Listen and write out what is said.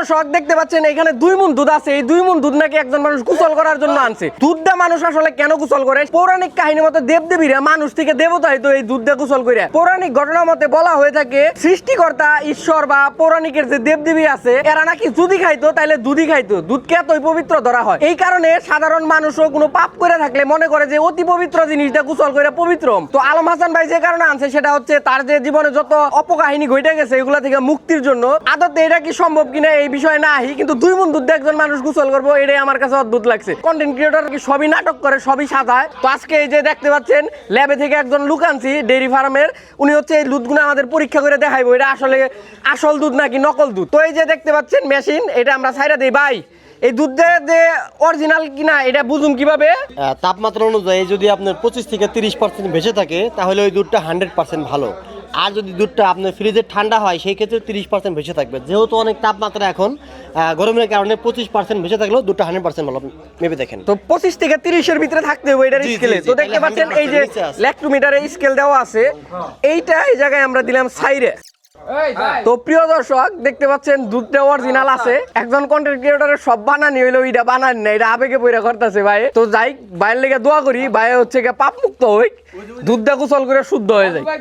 দর্শক দেখতে পাচ্ছেন, এখানে দুই মুন দুধ আছে। এই দুই মুন দুধ নাকি একজন মানুষ গোসল করার জন্য আনছে। দুধ দিয়ে মানুষ আসলে কেন গোসল করে? পৌরাণিক কাহিনী মতে দেবদেবীরা মানুষ থেকে দেবতা হয়তো এই দুধ দিয়ে গোসল করে পৌরাণিক ঘটনা মতে বলা হয়ে থাকে, সৃষ্টিকর্তা, ঈশ্বর বা পৌরাণিকের যে দেবদেবী আছে, এরা নাকি দুধই খাইতো, তাইলে দুধই খাইতো। দুধকে এতই পবিত্র ধরা হয়। এই কারণে সাধারণ মানুষও কোনো পাপ করে থাকলে মনে করে যে অতি পবিত্র জিনিসটা গোসল করে পবিত্র। তো আলম হাসান ভাই যে কারণে আনছে, সেটা হচ্ছে তার যে জীবনে যত অপকাহিনী ঘটে গেছে, এগুলা থেকে মুক্তির জন্য। আদতে এটা কি সম্ভব কিনা, এই বিষয়ে না আহি কিন্তু দুই মন দুধ একজন মানুষ গোসল করব, এটাই আমার কাছে অদ্ভুত লাগছে। কন্টেন্ট ক্রিয়েটর কি সবই নাটক করে, সবই সাজায়। তো আজকে এই যে দেখতে পাচ্ছেন, ল্যাবে থেকে একজন লুক আনছি, ডেইরি ফার্মের। উনি হচ্ছে এই দুধগুলো আমাদের পরীক্ষা করে দেখাইবো, এটা আসলে আসল দুধ নাকি নকল দুধ? তো এই যে দেখতে পাচ্ছেন, মেশিন, এটা আমরা সাইডা দিই। ভাই, এই দুধ যে অরিজিনাল কিনা, এটা বুঝুন কীভাবে? তাপমাত্রা অনুযায়ী যদি আপনার পঁচিশ থেকে তিরিশ পার্সেন্ট ভেসে থাকে, তাহলে ওই দুধটা হান্ড্রেড পার্সেন্ট ভালো। আর যদি দুধটা আপনার ফ্রিজে ঠান্ডা হয় সেই ক্ষেত্রে তিরিশ পার্সেন্ট ভেসে থাকবে। যেহেতু অনেক তাপমাত্রা এখন গরমের কারণে পঁচিশ পার্সেন্ট ভেসে থাকলেও দুধটা হান্ড্রেড পার্সেন্ট ভালো আপনি মেপে দেখেন। তো পঁচিশ থেকে তিরিশের ভিতরে থাকতে হবে এটার স্কেলে তো দেখতে পাচ্ছেন এই যে 100% নিচে আছে। ল্যাক্টোমিটারে স্কেল দেওয়া আছে এইটা এই জায়গায় আমরা দিলাম সাইরে। তো প্রিয় দর্শক দেখতে পাচ্ছেন দুধটা অরিজিনাল আছে। একজন কন্টেন্ট ক্রিয়েটরের সব বানানি হইল এটা বানান না এটা আবেগে পয়রা করতেছে ভাই। তো যাই ভাইয়ের লেগে দোয়া করি ভাই হচ্ছে গিয়ে পাপ মুক্ত হই দুধটা গোসল করে শুদ্ধ হয়ে যায়।